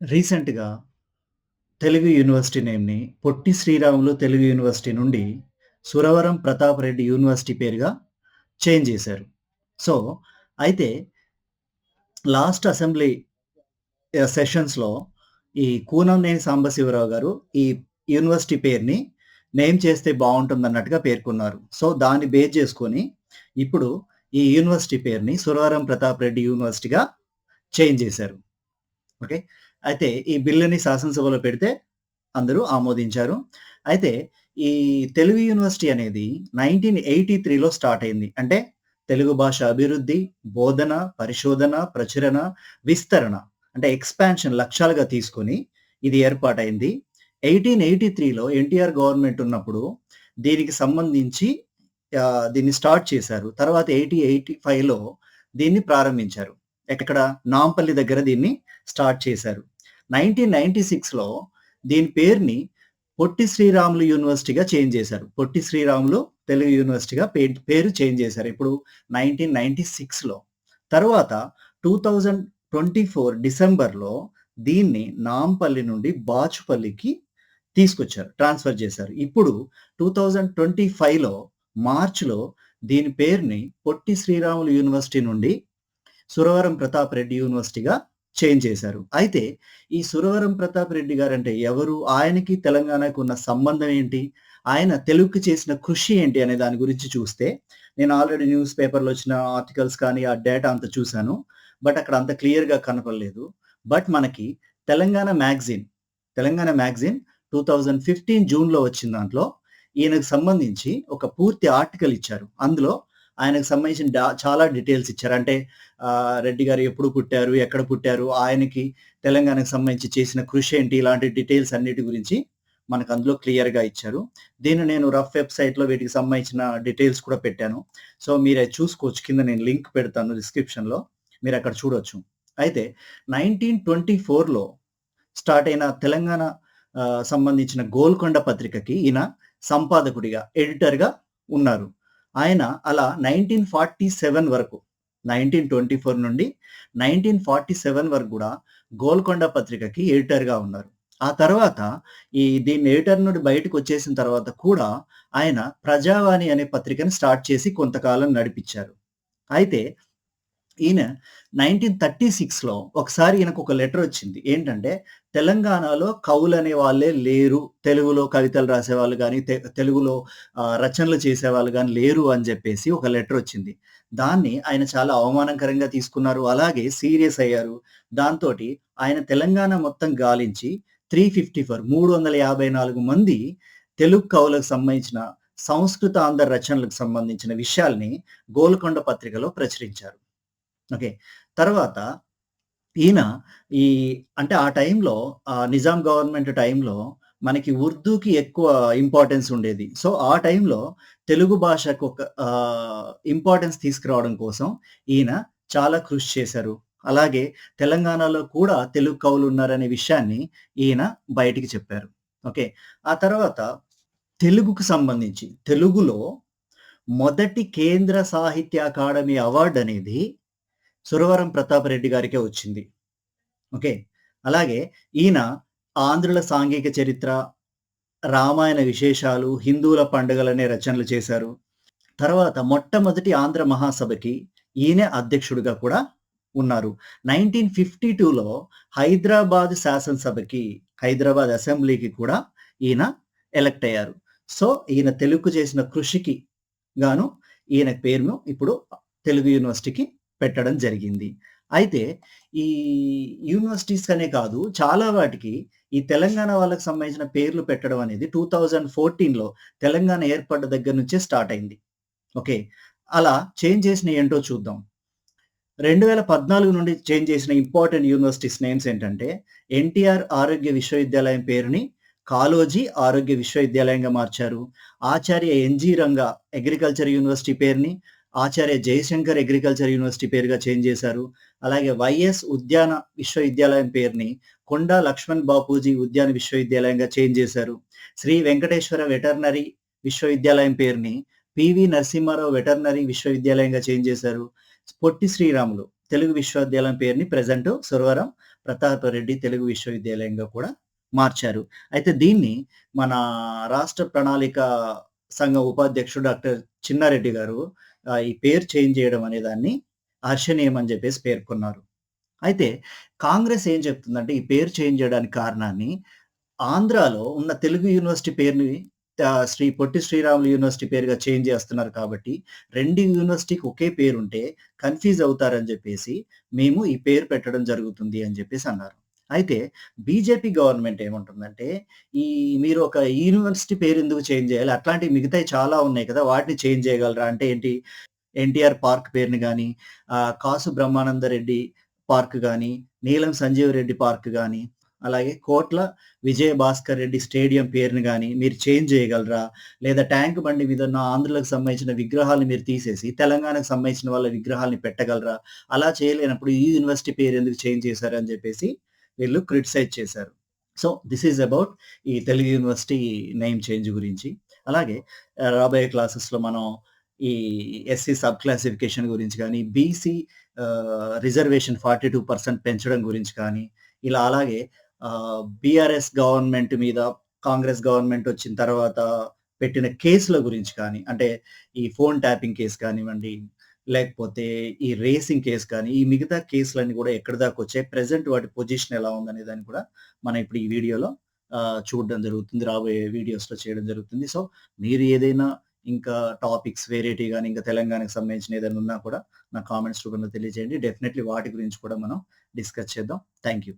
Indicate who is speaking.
Speaker 1: రీసెంట్‌గా తెలుగు యూనివర్సిటీ నేమ్‌ని పొట్టి శ్రీరాములు తెలుగు యూనివర్సిటీ నుండి సురవరం ప్రతాప్ రెడ్డి యూనివర్సిటీ పేరుగా చేంజ్ చేశారు. సో, అయితే లాస్ట్ అసెంబ్లీ సెషన్స్‌లో ఈ కూనంనేని సాంబశివరావు గారు ఈ యూనివర్సిటీ పేరుని నేమ్ చేస్తే బావుంటుందన్నట్టుగా పేర్కొన్నారు. సో, దాన్ని బేస్ చేసుకొని ఇప్పుడు ఈ యూనివర్సిటీ పేరుని సురవరం ప్రతాప్ రెడ్డి యూనివర్సిటీగా చేంజ్ చేశారు. ఓకే. అయితే ఈ బిల్లుని శాసనసభలో పెడితే అందరూ ఆమోదించారు. అయితే ఈ తెలుగు యూనివర్సిటీ అనేది 1983లో స్టార్ట్ అయింది. అంటే తెలుగు భాష అభివృద్ధి, బోధన, పరిశోధన, ప్రచురణ, విస్తరణ అంటే ఎక్స్‌పాన్షన్ లక్ష్యాలుగా తీసుకొని ఇది ఏర్పాటైంది ఎయిటీన్ ఎయిటీ త్రీలో ఎన్టీఆర్ గవర్నమెంట్ ఉన్నప్పుడు దీనికి సంబంధించి దీన్ని స్టార్ట్ చేశారు. తర్వాత 80, 85లో దీన్ని ప్రారంభించారు. ఎక్కడ? నాంపల్లి దగ్గర దీన్ని స్టార్ట్ చేశారు. 1996లో దీని పేరుని పొట్టి శ్రీరాములు యూనివర్సిటీగా చేంజ్ చేశారు. పొట్టి శ్రీరాములు తెలుగు యూనివర్సిటీగా పే పేరు చేంజ్ చేశారు. ఇప్పుడు నైన్టీన్ నైంటీ సిక్స్లో తర్వాత టూ థౌజండ్ ట్వంటీ ఫోర్ డిసెంబర్‌లో దీన్ని నాంపల్లి నుండి బాచుపల్లికి తీసుకొచ్చారు. ట్రాన్స్‌ఫర్ చేశారు. ఇప్పుడు 2025లో మార్చ్‌లో దీని పేరుని పొట్టి శ్రీరాములు యూనివర్సిటీ నుండి సురవరం ప్రతాప్ రెడ్డి యూనివర్సిటీగా చేంజ్ చేశారు. అయితే ఈ సురవరం ప్రతాప్ రెడ్డి గారంటే ఎవరు? ఆయనకి తెలంగాణకు ఉన్న సంబంధం ఏంటి? ఆయన తెలుగుకి చేసిన కృషి ఏంటి? అనే దాని గురించి చూస్తే నేను ఆల్రెడీ న్యూస్ పేపర్‌లో వచ్చిన ఆర్టికల్స్ కానీ, ఆ డేటా అంత చూశాను బట్ అక్కడ అంత క్లియర్‌గా కనపడలేదు. బట్ మనకి తెలంగాణ మ్యాగజైన్, తెలంగాణ మ్యాగజైన్ 2015 జూన్‌లో వచ్చిన దాంట్లో ఈయనకు సంబంధించి ఒక పూర్తి ఆర్టికల్ ఇచ్చారు. అందులో ఆయనకు సంబంధించిన డా చాలా డీటెయిల్స్ ఇచ్చారు. అంటే రెడ్డి గారు ఎప్పుడు పుట్టారు? ఎక్కడ పుట్టారు? ఆయనకి తెలంగాణకు సంబంధించి చేసిన కృషి ఏంటి? ఇలాంటి డీటెయిల్స్ అన్నిటి గురించి మనకు అందులో క్లియర్‌గా ఇచ్చారు. దీన్ని నేను రఫ్ వెబ్‌సైట్‌లో వీటికి సంబంధించిన డీటెయిల్స్ కూడా పెట్టాను. సో, మీరు చూసుకోవచ్చు. కింద నేను లింక్ పెడతాను డిస్క్రిప్షన్‌లో. అక్కడ చూడొచ్చు. అయితే 1924లో స్టార్ట్ అయిన తెలంగాణ సంబంధించిన గోల్కొండ పత్రికకి ఈయన సంపాదకుడిగా, ఎడిటర్‌గా ఉన్నారు. ఆయన అలా 1947 వరకు 1924 నుండి 1947 వరకు కూడా గోల్కొండ పత్రికకి ఎడిటర్‌గా ఉన్నారు. ఆ తర్వాత ఈ దీన్ని ఎడిటర్ నుండి బయటకొచ్చేసిన తర్వాత కూడా ఆయన ప్రజావాణి అనే పత్రికను స్టార్ట్ చేసి కొంతకాలం నడిపించారు అయితే ఈయన 1936లో ఒకసారి ఈయనకు ఒక లెటర్ వచ్చింది. ఏంటంటే తెలంగాణలో కవులు అనే వాళ్ళే లేరు. తెలుగులో కవితలు రాసేవాళ్ళు కానీ తెలుగులో రచనలు చేసేవాళ్ళు కానీ లేరు అని చెప్పేసి ఒక లెటర్ వచ్చింది. దాన్ని ఆయన చాలా అవమానకరంగా తీసుకున్నారు. అలాగే సీరియస్ అయ్యారు. దాంతోటి ఆయన తెలంగాణ మొత్తం గాలించి 354 354 మంది తెలుగు కవులకు సంబంధించిన సంస్కృత ఆంధ్ర రచనలకు సంబంధించిన విషయాల్ని గోల్కొండ పత్రికలో ప్రచురించారు. ఓకే. తర్వాత ఈయన ఈ అంటే ఆ టైంలో నిజాం గవర్నమెంట్ టైంలో మనకి ఉర్దూకి ఎక్కువ ఇంపార్టెన్స్ ఉండేది. సో, ఆ టైంలో తెలుగు భాషకు ఒక ఇంపార్టెన్స్ తీసుకురావడం కోసం ఈయన చాలా కృషి చేశారు. అలాగే తెలంగాణలో కూడా తెలుగు కవులు ఉన్నారనే విషయాన్ని ఈయన బయటికి చెప్పారు. ఓకే. ఆ తర్వాత తెలుగుకు సంబంధించి తెలుగులో మొదటి కేంద్ర సాహిత్య అకాడమీ అవార్డు అనేది సురవరం ప్రతాప్ రెడ్డి గారికే వచ్చింది. ఓకే. అలాగే ఈయన ఆంధ్రుల సాంఘిక చరిత్ర, రామాయణ విశేషాలు, హిందువుల పండుగలనే రచనలు చేశారు. తర్వాత మొట్టమొదటి ఆంధ్ర మహాసభకి ఈయనే అధ్యక్షుడిగా కూడా ఉన్నారు. 1952లో హైదరాబాద్ శాసనసభకి, హైదరాబాద్ అసెంబ్లీకి కూడా ఈయన ఎలక్ట్ అయ్యారు. సో, ఈయన తెలుగు చేసిన కృషికి గాను ఈయన పేరును ఇప్పుడు తెలుగు యూనివర్సిటీకి పెట్టడం జరిగింది. అయితే ఈ యూనివర్సిటీస్ అనే కాదు చాలా వాటికి ఈ తెలంగాణ వాళ్ళకి సంబంధించిన పేర్లు పెట్టడం అనేది 2014లో తెలంగాణ ఏర్పడ్డ దగ్గర నుంచే స్టార్ట్ అయింది. ఓకే. అలా చేంజ్ చేసిన ఏంటో చూద్దాం. 2014 నుండి చేంజ్ చేసిన ఇంపార్టెంట్ యూనివర్సిటీస్ నేమ్స్ ఏంటంటే ఎన్టీఆర్ ఆరోగ్య విశ్వవిద్యాలయం పేరుని కాలోజీ ఆరోగ్య విశ్వవిద్యాలయంగా మార్చారు. Acharya NG Ranga agriculture university పేరుని ఆచార్య జయశంకర్ అగ్రికల్చర్ యూనివర్సిటీ పేరుగా చేంజ్ చేశారు. అలాగే వైఎస్ ఉద్యాన విశ్వవిద్యాలయం పేరుని కొండా లక్ష్మణ్ బాపూజీ ఉద్యాన విశ్వవిద్యాలయంగా చేంజ్ చేశారు. శ్రీ వెంకటేశ్వర వెటర్నరీ విశ్వవిద్యాలయం పేరుని పివి నరసింహారావు వెటర్నరీ విశ్వవిద్యాలయంగా చేంజ్ చేశారు. పొట్టి శ్రీరాములు తెలుగు విశ్వవిద్యాలయం పేరుని ప్రజెంట్ సురవరం ప్రతాపరెడ్డి తెలుగు విశ్వవిద్యాలయంగా కూడా మార్చారు. అయితే దీన్ని మన రాష్ట్ర ప్రణాళిక సంఘం ఉపాధ్యక్షుడు డాక్టర్ చిన్నారెడ్డి గారు ఈ పేరు చేంజ్ చేయడం అనే దాన్ని హర్షణీయం అని చెప్పేసి పేర్కొన్నారు. అయితే కాంగ్రెస్ ఏం చెప్తుందంటే ఈ పేరు చేంజ్ చేయడానికి కారణాన్ని ఆంధ్రాలో ఉన్న తెలుగు యూనివర్సిటీ పేరుని శ్రీ పొట్టి శ్రీరాములు యూనివర్సిటీ పేరుగా చేంజ్ చేస్తున్నారు కాబట్టి రెండు యూనివర్సిటీకి ఒకే పేరుంటే కన్‌ఫ్యూజ్ అవుతారని చెప్పేసి మేము ఈ పేరు పెట్టడం జరుగుతుంది అని చెప్పేసి అన్నారు. అయితే బీజేపీ గవర్నమెంట్ ఏముంటుందంటే ఈ మీరు ఒక యూనివర్సిటీ పేరు ఎందుకు చేంజ్ చేయాలి? అట్లాంటివి మిగతాయి చాలా ఉన్నాయి కదా! వాటిని చేంజ్ చేయగలరా? అంటే ఏంటి? ఎన్టీఆర్ పార్క్ పేరుని కానీ కాసు కాసు బ్రహ్మానందరెడ్డి పార్క్ కానీ నీలం సంజీవ్ రెడ్డి పార్క్ కానీ అలాగే కోట్ల విజయ భాస్కర్ రెడ్డి స్టేడియం పేరుని కానీ మీరు చేంజ్ చేయగలరా? లేదా ట్యాంక్ బండి మీద ఉన్న ఆంధ్రులకు సంబంధించిన విగ్రహాలను మీరు తీసేసి తెలంగాణకు సంబంధించిన వాళ్ళ విగ్రహాల్ని పెట్టగలరా? అలా చేయలేనప్పుడు ఈ యూనివర్సిటీ పేరు ఎందుకు చేంజ్ చేశారు అని చెప్పేసి వీళ్ళు క్రిటిసైజ్ చేశారు. సో, దిస్ ఈస్ అబౌట్ ఈ తెలుగు యూనివర్సిటీ నేమ్ చేంజ్ గురించి. అలాగే రాబోయే క్లాసెస్‌లో మనం ఈ ఎస్సీ సబ్ క్లాసిఫికేషన్ గురించి కానీ BC reservation forty two percent పెంచడం గురించి కానీ, ఇలా అలాగే బీఆర్ఎస్ గవర్నమెంట్ మీద కాంగ్రెస్ గవర్నమెంట్ వచ్చిన తర్వాత పెట్టిన కేసుల గురించి కానీ, అంటే ఈ ఫోన్ ట్యాపింగ్ కేస్ కానివ్వండి, లేకపోతే ఈ రేసింగ్ కేస్ కానీ, ఈ మిగతా కేసులన్నీ కూడా ఎక్కడి దాకా వచ్చాయి, ప్రెజెంట్ వాటి పొజిషన్ ఎలా ఉందనే దాన్ని కూడా మనం ఇప్పుడు ఈ వీడియోలో చూడడం జరుగుతుంది. రాబోయే వీడియోస్‌లో చేయడం జరుగుతుంది. సో, మీరు ఏదైనా ఇంకా టాపిక్స్ వెరైటీ కానీ ఇంకా తెలంగాణకు సంబంధించిన ఏదైనా ఉన్నా కూడా నా కామెంట్స్ రూపంలో తెలియజేయండి. డెఫినెట్లీ వాటి గురించి కూడా మనం డిస్కస్ చేద్దాం. Thank you.